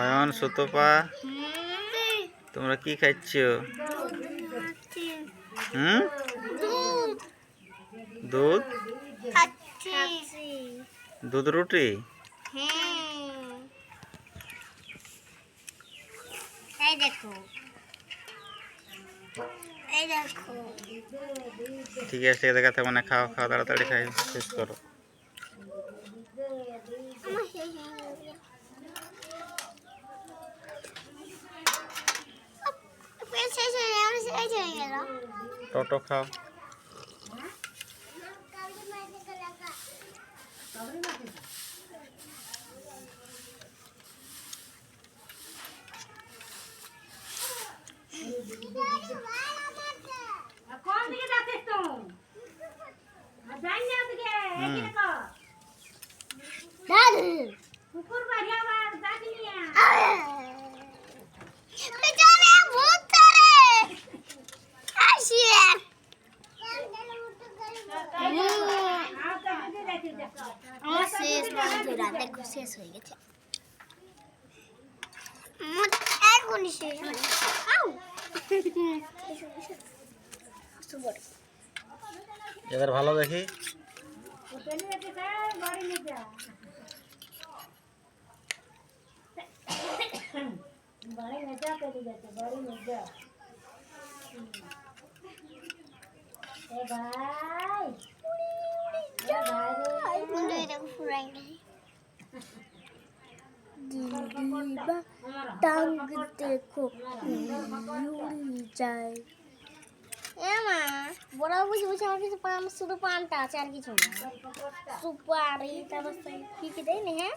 অয়ন, সুতপা, তোমরা কি খাচ্ছ হুম? দুধ? দুধ রুটি? এই দেখো এই দেখো ঠিক আছে দেখাতে মানে খাও খাও, তাড়াতাড়ি খাই, শেষ করো। টোটো খাও কোন দিকে যাচ্ছিস তুই আর আমার শেষ বন্ধুরা দেখো শেষ হয়ে গেছে এখনই শেষ আউ! এদের ভালো দেখি হোটেলে যাচ্ছিস, এই বাড়ি এটা ফুরাই নাই দিদিবা টাং দেখো উড়ি যায় এমা বড় বুঝি বুঝে আমার কিছু পান শুধু পানটা আছে আর কিছু না সুপারি তারপর কি কি দেয় না হ্যাঁ